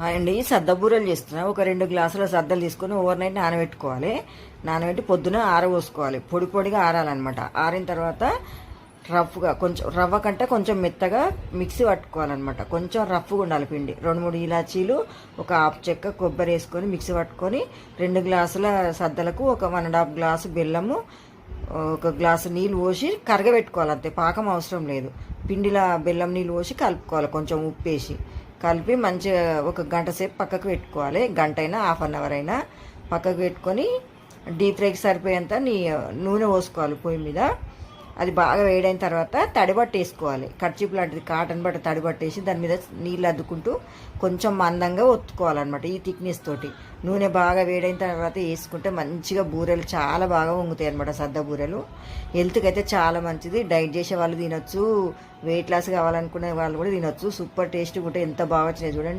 Hi అండి సద్దబూరలు చేస్తున్నా. ఒక రెండు గ్లాసుల సద్దలు తీసుకొని ఓవర్ నైట్ నానబెట్టుకోవాలి. నానబెట్టి పొద్దున ఆరబోసుకోవాలి. పొడి పొడిగా ఆరాలన్నమాట. ఆరిన తర్వాత రఫ్గా కొంచెం రవ్వ కంటే కొంచెం మెత్తగా మిక్సీ పట్టుకోవాలన్నమాట. కొంచెం రఫ్గా ఉండాలి పిండి. రెండు మూడు ఇలాచీలు ఒక హాఫ్ చెక్క కొబ్బరి వేసుకొని మిక్సీ పట్టుకొని రెండు గ్లాసుల సద్దలకు ఒక వన్ అండ్ హాఫ్ గ్లాసు బెల్లము ఒక గ్లాసు నీళ్ళు పోసి కరగబెట్టుకోవాలి అంతే. పాకం అవసరం లేదు. పిండిలో బెల్లం నీళ్ళు పోసి కలుపుకోవాలి. కొంచెం ఉప్పు వేసి కలిపి మంచిగా ఒక గంట సేపు పక్కకు పెట్టుకోవాలి. గంట అయినా హాఫ్ అన్ అవర్ అయినా పక్కకు పెట్టుకొని డీప్ ఫ్రైకి సరిపోయేంత నీ నూనె పోసుకోవాలి పొయ్యి మీద. అది బాగా వేడైన తర్వాత తడిబట్ట వేసుకోవాలి. కర్చీప్ లాంటిది కాటన్ బట్ట తడిబట్టేసి దాని మీద నీళ్ళు అద్దుకుంటూ కొంచెం మందంగా ఒత్తుకోవాలన్నమాట ఈ థిక్నెస్ తోటి. నూనె బాగా వేడైన తర్వాత వేసుకుంటే మంచిగా బూరెలు చాలా బాగా వంగుతాయి అనమాట సద్ద బూరెలు. హెల్త్కి అయితే చాలా మంచిది. డైట్ చేసే వాళ్ళు తినొచ్చు. వెయిట్ లాస్ కావాలనుకునే వాళ్ళు కూడా తినొచ్చు. సూపర్ టేస్ట్ కూడా ఎంత బాగా వచ్చినాయి చూడండి.